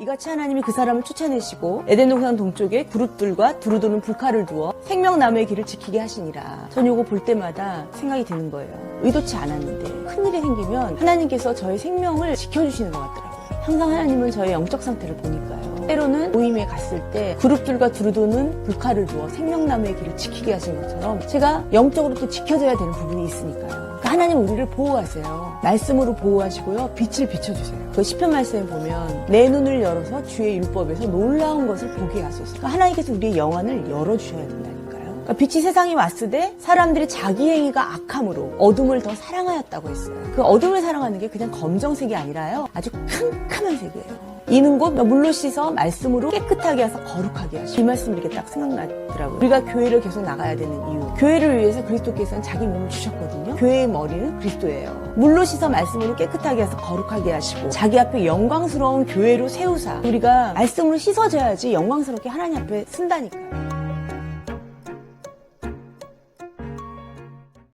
이같이 하나님이 그 사람을 쫓아내시고 에덴 동산 동쪽에 그룹들과 두루두는 불칼을 두어 생명나무의 길을 지키게 하시니라. 전 요거 볼 때마다 생각이 드는 거예요. 의도치 않았는데 큰일이 생기면 하나님께서 저의 생명을 지켜주시는 것 같더라고요. 항상 하나님은 저의 영적 상태를 보니까요. 때로는 모임에 갔을 때 그룹들과 두루두는 불칼을 두어 생명나무의 길을 지키게 하신 것처럼 제가 영적으로 또 지켜져야 되는 부분이 있으니까요. 그러니까 하나님 우리를 보호하세요. 말씀으로 보호하시고요. 빛을 비춰주세요. 그 시편 말씀에 보면 내 눈을 열어서 주의 율법에서 놀라운 것을 보게 하소서. 그러니까 하나님께서 우리의 영안을 열어주셔야 된다니까요. 그러니까 빛이 세상에 왔을 때 사람들이 자기 행위가 악함으로 어둠을 더 사랑하였다고 했어요. 그 어둠을 사랑하는 게 그냥 검정색이 아니라요. 아주 캄캄한 색이에요. 이는 곧 물로 씻어 말씀으로 깨끗하게 해서 거룩하게 하시고 이 말씀이 이렇게 딱 생각나더라고요. 우리가 교회를 계속 나가야 되는 이유. 교회를 위해서 그리스도께서는 자기 몸을 주셨거든요. 교회의 머리는 그리스도예요. 물로 씻어 말씀으로 깨끗하게 해서 거룩하게 하시고 자기 앞에 영광스러운 교회로 세우사 우리가 말씀으로 씻어져야지 영광스럽게 하나님 앞에 쓴다니까요.